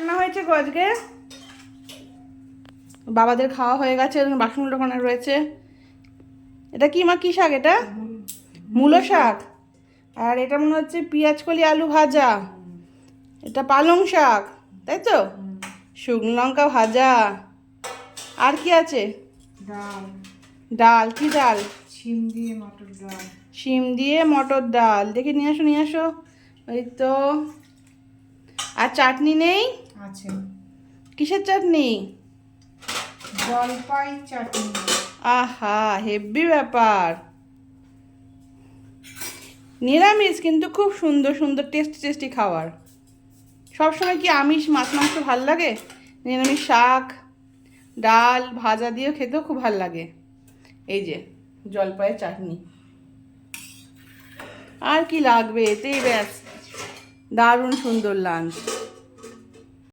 রান্না হয়েছে গো আজকে। বাবাদের খাওয়া হয়ে গেছে বাসনগুলো ওখানে রয়েছে। এটা কি মা কি শাক এটা? মূলো শাক। আর এটা মনে হচ্ছে পেঁয়াজ কলি আলু ভাজা। এটা পালং শাক তাই তো? শুকনো লঙ্কা ভাজা। আর কি আছে? ডাল। ডাল কি ডাল? ছিম দিয়ে মটর ডাল। শিম দিয়ে মটর ডাল। দেখে নিয়ে আসো নিয়ে আসো। ওই তো আর চাটনি নেই? আছে। কিসের চাটনি? জলপাই চাটনি। আহা হেভি ব্যাপার। নিরামিষ কিন্তু খুব সুন্দর সুন্দর টেস্টি টেস্টি খাবার। সবসময় কি আমিষ মাছ মাংস ভালো লাগে? নিরামিষ শাক ডাল ভাজা দিয়েও খেতেও খুব ভালো লাগে। এই যে জলপাইয়ের চাটনি। আর কি লাগবে? এতেই ব্যাস। দারুণ সুন্দর লাঞ্চ